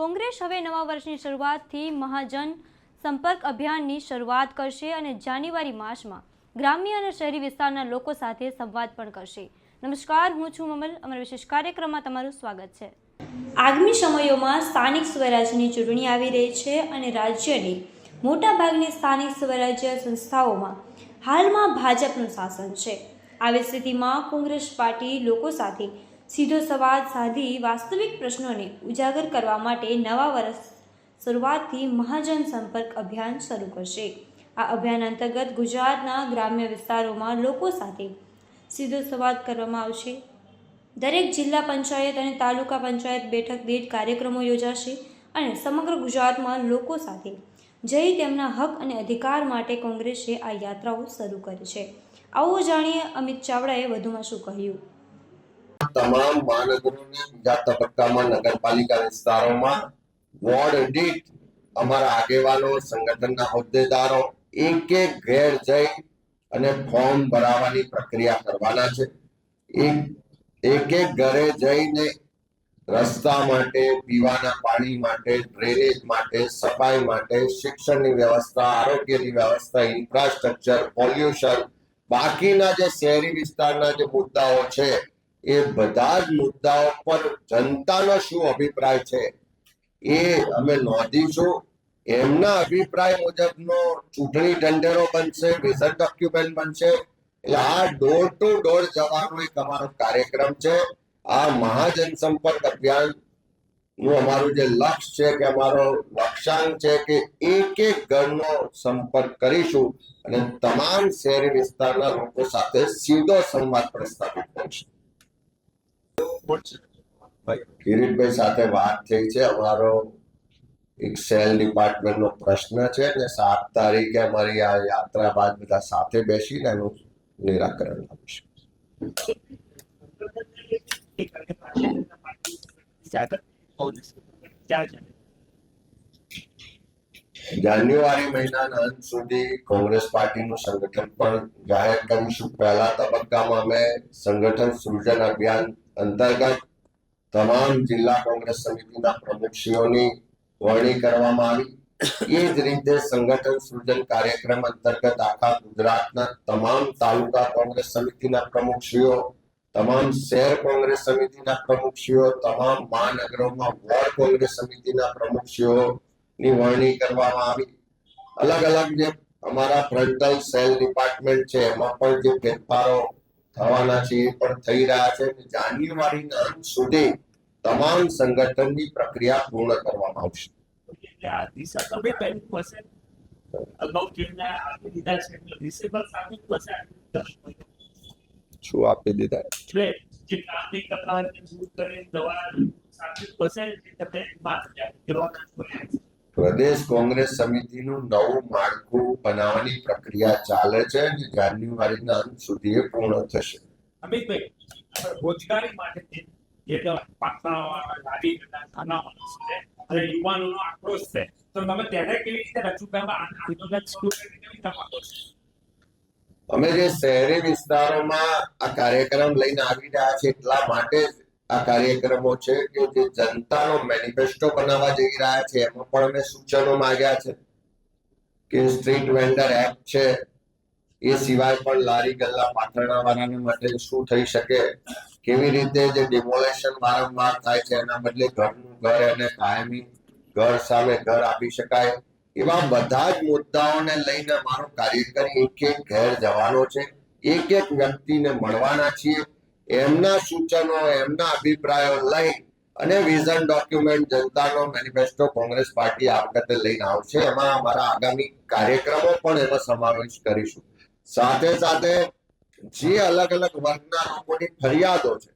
કોંગ્રેસ હવે નવા વર્ષની શરૂઆતથી મહાજન સંપર્ક અભિયાનની શરૂઆત કરશે અને જાન્યુઆરી માસમાં ગ્રામ્ય અને શહેરી વિસ્તારના લોકો સાથે સંવાદ પણ કરશે. નમસ્કાર, હું છું મમલ. અમારા વિશેષ કાર્યક્રમમાં તમારું સ્વાગત છે. આગામી સમયોમાં સ્થાનિક સ્વરાજ્યની ચૂંટણી આવી રહી છે અને રાજ્યની મોટાભાગની સ્થાનિક સ્વરાજ્ય સંસ્થાઓમાં હાલમાં ભાજપનું શાસન છે. આવી સ્થિતિમાં કોંગ્રેસ પાર્ટી લોકો સાથે સીધો સંવાદ સાધી વાસ્તવિક પ્રશ્નોને ઉજાગર કરવા માટે નવા વર્ષ શરૂઆતથી મહાજન સંપર્ક અભિયાન શરૂ કરશે. આ અભિયાન અંતર્ગત ગુજરાતના ગ્રામ્ય વિસ્તારોમાં લોકો સાથે સીધો સંવાદ કરવામાં આવશે. દરેક જિલ્લા પંચાયત અને તાલુકા પંચાયત બેઠક દીઠ કાર્યક્રમો યોજાશે અને સમગ્ર ગુજરાતમાં લોકો સાથે જઈ તેમના હક અને અધિકાર માટે કોંગ્રેસે આ યાત્રાઓ શરૂ કરી છે. આવો જાણીએ અમિત ચાવડાએ વધુમાં શું કહ્યું? તમામ મહાનગરોને બીજા તબક્કામાં નગરપાલિકા વિસ્તારોમાં વોર્ડ દીઠ અમારા આગેવાનો, સંગઠનના હોદ્દેદારો એક એક ઘેર જઈ અને ફોર્મ ભરાવાની પ્રક્રિયા કરવાના છે. એક એક ઘરે જઈને રસ્તા માટે, પીવાના પાણી માટે, ડ્રેનેજ માટે, સફાઈ માટે, શિક્ષણની વ્યવસ્થા, આરોગ્યની વ્યવસ્થા, ઇન્ફ્રાસ્ટ્રક્ચર, પોલ્યુશન, બાકીના જે શહેરી વિસ્તારના જે મુદ્દાઓ છે એ બધા જ મુદ્દાઓ પર જનતાનો શું અભિપ્રાય છે? એ અમે નોંધીશું. એમના અભિપ્રાય મુજબનો ચૂંટણી ઢંઢેરો બનશે વિઝન ડોક્યુમેન્ટ બનશે. એટલે આ ડોર ટુ ડોર જવાનો એક અમારો કાર્યક્રમ છે. આ મહાજન સંપર્ક અભિયાનનું અમારું જે લક્ષ્ય છે કે અમારો લક્ષ્યાંક છે કે એક એક ઘરનો સંપર્ક કરીશું અને તમામ શહેરી વિસ્તારના લોકો સાથે સીધો સંવાદ પ્રસ્થાપિત કરીશું. કિરીટભાઈ સાથે વાત થઈ છે. અમારો એક સેલ ડિપાર્ટમેન્ટનો પ્રશ્ન છે ને સાત તારીખે અમારી આ યાત્રા બાદ બધા સાથે બેસીને એનું નિરાકરણ લાવીશું જાન્યુઆરી મહિનાના અંત સુધી કોંગ્રેસ પાર્ટીનું સંગઠન પણ જાહેર કરીશું. પહેલા તબક્કામાં અમે સંગઠન સૃજન અભિયાન અંતર્ગત તમામ જિલ્લા કોંગ્રેસ સમિતિના પ્રમુખશ્રીઓની વરણી કરવામાં આવી. એ જ રીતે સંગઠન સૃજન કાર્યક્રમ અંતર્ગત આખા ગુજરાતના તમામ તાલુકા કોંગ્રેસ સમિતિના પ્રમુખશ્રીઓ, તમામ શહેર કોંગ્રેસ સમિતિના પ્રમુખશ્રીઓ, તમામ મહાનગરોમાં વોર્ડ કોંગ્રેસ સમિતિના પ્રમુખશ્રીઓ ની વરણી કરવામાં આવી. અલગ અલગ જે અમારા ફ્રન્ટલ સેલ ડિપાર્ટમેન્ટ છે, એમાં પણ જે ફેરફારો થવાના છે પણ થઈ રહ્યા છે જાન્યુઆરીના અંત સુધી તમામ સંગઠનની પ્રક્રિયા પૂર્ણ કરવામાં આવશે. શું આપી દીધા? એટલે પ્રદેશ કોંગ્રેસ સમિતિનું નવું માળખું બનાવવાની પ્રક્રિયા ચાલે છે અને જાન્યુઆરીના અંત સુધી એ પૂર્ણ થશે. અમિતભાઈ રોજગારી માટે જે છે અને યુવાનોનો આક્રોશ છે. તો તમે તેને કેવી રીતે રજૂ અમે જે શહેરી વિસ્તારોમાં આ કાર્યક્રમ લઈને આવી રહ્યા છે એટલા માટે આ કાર્યક્રમો છે કે જે જનતાનો મેનિફેસ્ટો બનાવવા જઈ રહ્યા છે, એમાં પણ અમે સૂચનો માંગ્યા છે કે સ્ટ્રીટ વેન્ડર એપ છે, એ સિવાય પણ લારી ગલ્લા પાથરણાવાળાને માટે શું થઈ શકે, કેવી રીતે જે ડિમોલેશન વારંવાર થાય છે, એના બદલે ઘરનું ઘર અને કાયમી ઘર સામે ઘર આપી શકાય. એવા બધા જ મુદ્દાઓને લઈને મારો કાર્યકરી એક એક ઘેર જવાનો છે, એક એક વ્યક્તિને મળવાના છીએ. એમના સૂચનો, એમના અભિપ્રાયો લઈ અને વિઝન ડોક્યુમેન્ટ જનતાનો મેનિફેસ્ટો કોંગ્રેસ પાર્ટી આ વખતે લઈને આવશે. એમાં અમારા આગામી કાર્યક્રમો પણ એમાં સમાવેશ કરીશું. સાથે સાથે જે અલગ અલગ વર્ગના લોકોની ફરિયાદો છે,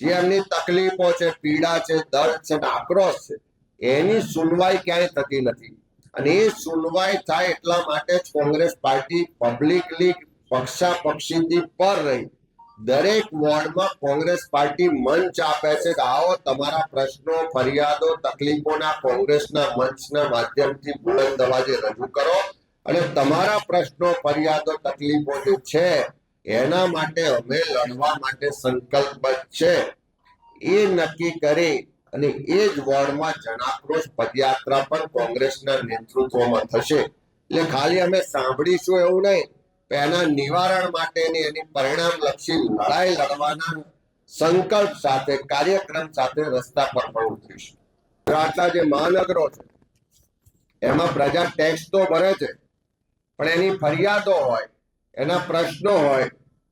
જે એમની તકલીફો છે, પીડા છે, દર્દ છે આક્રોશ છે, એની સુનવાઈ ક્યાંય થતી નથી. અને એ સુનવાઈ થાય એટલા માટે જ કોંગ્રેસ પાર્ટી પબ્લિકલી પક્ષા પક્ષીથી પર રહી. દરેક વોર્ડમાં કોંગ્રેસ પાર્ટી મંચ આપે છે કે આવો તમારા પ્રશ્નો, ફરિયાદો, તકલીફોના કોંગ્રેસના મંચના માધ્યમથી બુલંદ અવાજે રજૂ કરો અને તમારા પ્રશ્નો, ફરિયાદો, તકલીફો જે છે, એના માટે અમે લડવા માટે સંકલ્પબદ્ધ છે. એ નક્કી કરી અને એ જ વોર્ડમાં જનાક્રોશ પદયાત્રા પણ કોંગ્રેસના નેતૃત્વમાં થશે. એટલે ખાલી અમે સાંભળીશું એવું નહીં એના નિવારણ માટેની એની પરિણામલક્ષી લડાઈ લડવાના સંકલ્પ સાથે, કાર્યક્રમ સાથે રસ્તા પર પણ ઉતરીશું. આટલા જે મહાનગરો છે, એમાં પ્રજા ટેક્સ તો ભરે છે, પણ એની ફરિયાદો હોય, એના પ્રશ્નો હોય,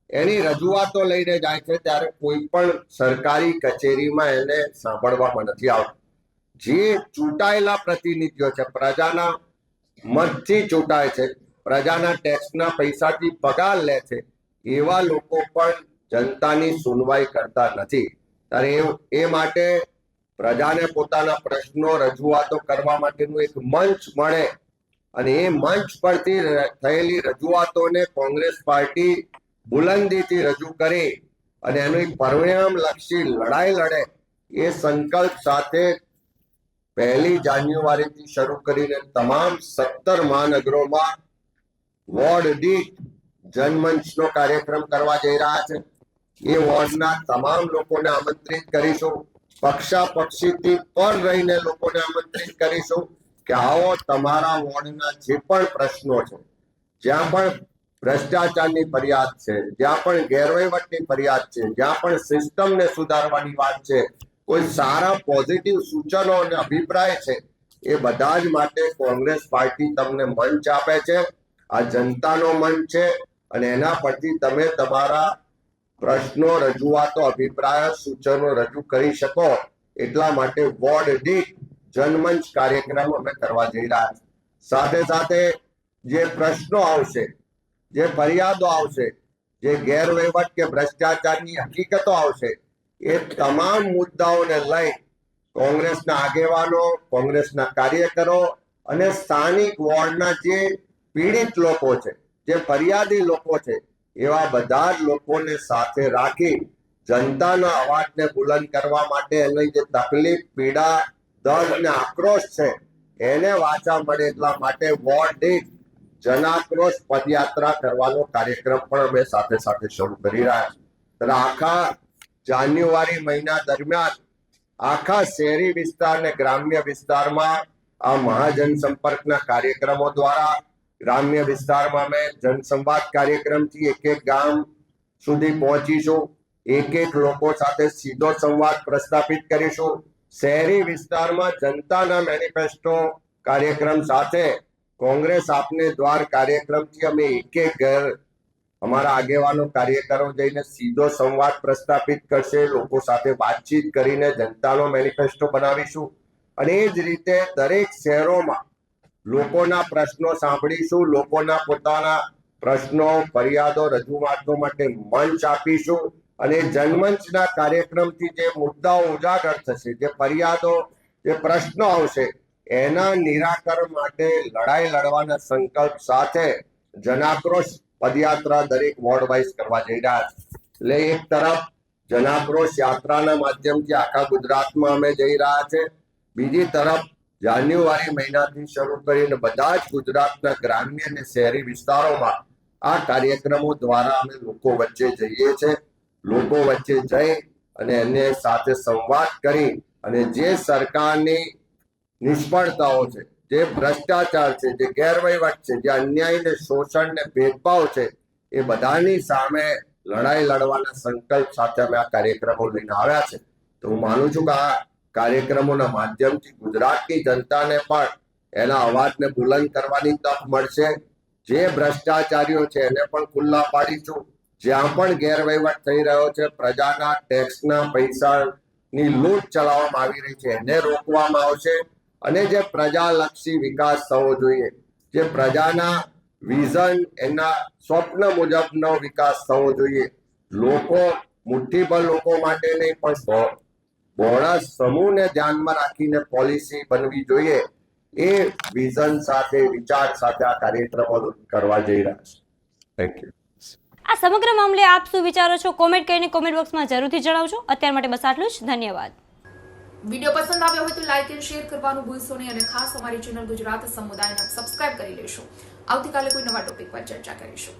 એની રજૂઆતો લઈને જાય છે, ત્યારે કોઈ પણ સરકારી કચેરીમાં એને સાંભળવામાં નથી આવતું. જે ચૂંટાયેલા પ્રતિનિધિઓ છે, પ્રજાના મતથી ચૂંટાય છે પ્રજાના ટેક્સના પૈસાથી પગાર લે છે, એવા લોકો પણ જનતાની સુનવાઈ કરતા નથી. ત્યારે એ માટે પ્રજાને પોતાના પ્રશ્નો રજૂઆતો કરવા માટેનું એક મંચ મળે અને એ મંચ પરથી થયેલી રજૂઆતોને કોંગ્રેસ પાર્ટી બુલંદીથી રજૂ કરી અને એનું એક પરિણામલક્ષી લડાઈ લડે એ સંકલ્પ સાથે પહેલી જાન્યુઆરીથી શરૂ કરીને તમામ સત્તર મહાનગરોમાં વોર્ડ દીઠ જનમંચનો કાર્યક્રમ કરવા જઈ રહ્યા છે. એ વોર્ડના તમામ લોકોને આમંત્રિત કરીશું. પક્ષા પક્ષીથી પર રહીને લોકોને આમંત્રિત કરીશું કે આવો તમારા વોર્ડના જે પણ પ્રશ્નો છે, જ્યાં પણ ભ્રષ્ટાચારની ફરિયાદ છે, જ્યાં પણ ગેરવહીવટની ફરિયાદ છે, જ્યાં પણ સિસ્ટમને સુધારવાની વાત છે, કોઈ સારા પોઝિટિવ સૂચનો અને અભિપ્રાય છે, એ બધા જ માટે કોંગ્રેસ પાર્ટી તમને મંચ આપે છે. આ જનતાનો મંચ છે અને એના પરથી તમે તમારા પ્રશ્નો, રજૂઆતો, અભિપ્રાય, સૂચનો રજૂ કરી શકો. એટલા માટે વોર્ડ દીઠ જનમંચ કાર્યક્રમ અમે કરવા જઈ રહ્યા છીએ. સાથે સાથે જે પ્રશ્નો આવશે, જે ફરિયાદો આવશે, જે ગેરવહીવટ કે ભ્રષ્ટાચારની હકીકતો આવશે, એ તમામ મુદ્દાઓને લઈ કોંગ્રેસના આગેવાનો, કોંગ્રેસના કાર્યકરો અને સ્થાનિક વોર્ડના જે પીડિત લોકો છે, જે ફરિયાદી લોકો છે, એવા બધા જ લોકોને સાથે રાખી જનતાના અવાજને બુલંદ કરવા માટે એની જે તકલીફ, પીડા, દર્દ અને આક્રોશ છે, એને વાચા મળે એટલા માટે વોર્ડ દીઠ જનાક્રોશ પદયાત્રા કરવાનો કાર્યક્રમ પણ અમે સાથે સાથે શરૂ કરી રહ્યા છીએ. આખા જાન્યુઆરી મહિના દરમિયાન આખા શહેરી વિસ્તાર અને ગ્રામ્ય વિસ્તારમાં આ મહાજન સંપર્કના કાર્યક્રમો દ્વારા ગ્રામ્ય વિસ્તારમાં અમે જનસંવાદ કાર્યક્રમથી એક એક ગામ સુધી પહોંચીશું. એક એક લોકો સાથે સીધો સંવાદ પ્રસ્થાપિત કરીશું. શહેરી વિસ્તારમાં જનતાના મેનિફેસ્ટો કાર્યક્રમ સાથે કોંગ્રેસ આપને દ્વાર કાર્યક્રમથી અમે એક એક ઘર અમારા આગેવાનો કાર્યકરો જઈને સીધો સંવાદ પ્રસ્થાપિત કરશે. લોકો સાથે વાતચીત કરીને જનતાનો મેનિફેસ્ટો બનાવીશું. અને એ જ રીતે દરેક શહેરોમાં લોકોના પ્રશ્નો સાંભળીશું, લોકોના પોતાના પ્રશ્નો, ફરિયાદો રજૂઆતો માટે મંચ આપીશું અને જનમંચના કાર્યક્રમથી જે મુદ્દાઓ ઉજાગર થશે, જે ફરિયાદો, જે પ્રશ્નો આવશે, એના નિરાકરણ માટે લડાઈ લડવાના સંકલ્પ સાથે જનાક્રોશ પદયાત્રા દરેક વોર્ડ વાઇઝ કરવા જઈ રહ્યા છે. એટલે એક તરફ જનાક્રોશ યાત્રાના માધ્યમથી આખા ગુજરાતમાં અમે જઈ રહ્યા છે, બીજી તરફ જાન્યુઆરી મહિનાથી શરૂ કરીને બધા જ ગુજરાતના ગ્રામ્ય અને શહેરી વિસ્તારોમાં આ કાર્યક્રમો દ્વારા અમે લોકો વચ્ચે જઈએ છે, લોકો વચ્ચે જઈ અને એને સાથે સંવાદ કરી અને જે સરકારની નિષ્ફળતાઓ છે, જે ભ્રષ્ટાચાર છે, જે ગેરવહીવટ છે, જે અન્યાય ને શોષણ ને ભેદભાવ છે, એ બધાની સામે લડાઈ લડવાના સંકલ્પ સાથે અમે આ કાર્યક્રમો લઈને આવ્યા છે. તો હું માનું છું કે આ કાર્યક્રમોના માધ્યમથી ગુજરાતની જનતાને પણ એના અવાજને બુલંદ કરવાની તક મળશે. જે ભ્રષ્ટાચારીઓ છે એને પણ ખુલ્લા પાડીશું. જ્યાં પણ ગેરવહીવટ થઈ રહ્યો છે, પ્રજાના ટેક્સના પૈસાની લૂંટ ચલાવવામાં આવી રહી છે. એને રોકવામાં આવશે. અને જે પ્રજાલક્ષી વિકાસ થવો જોઈએ, જે પ્રજાના વિઝન એના સ્વપ્ન મુજબનો વિકાસ થવો જોઈએ. લોકો મુઠ્ઠીભર લોકો માટે નહીં, પણ બહોળા સમૂહને ધ્યાનમાં રાખીને પોલિસી બનવી જોઈએ એ વિઝન સાથે વિચાર સાથે આ કાર્યક્રમો કરવા જઈ રહ્યા છે. થેન્ક યુ આ સમગ્ર મામલે આપ શું વિચારો છો? કોમેન્ટ કરીને કોમેન્ટ બોક્સમાં જરૂરથી જણાવજો. અત્યાર માટે બસ આટલું જ. ધન્યવાદ. વીડિયો પસંદ આવ્યો હોય તો લાઇક એન્ડ શેર કરવાનું ભૂલશો નહીં અને ખાસ અમારી ચેનલ ગુજરાત સમુદાયને સબસ્ક્રાઇબ કરી લેશો. આવતીકાલે કોઈ નવા ટોપિક પર ચર્ચા કરીશું.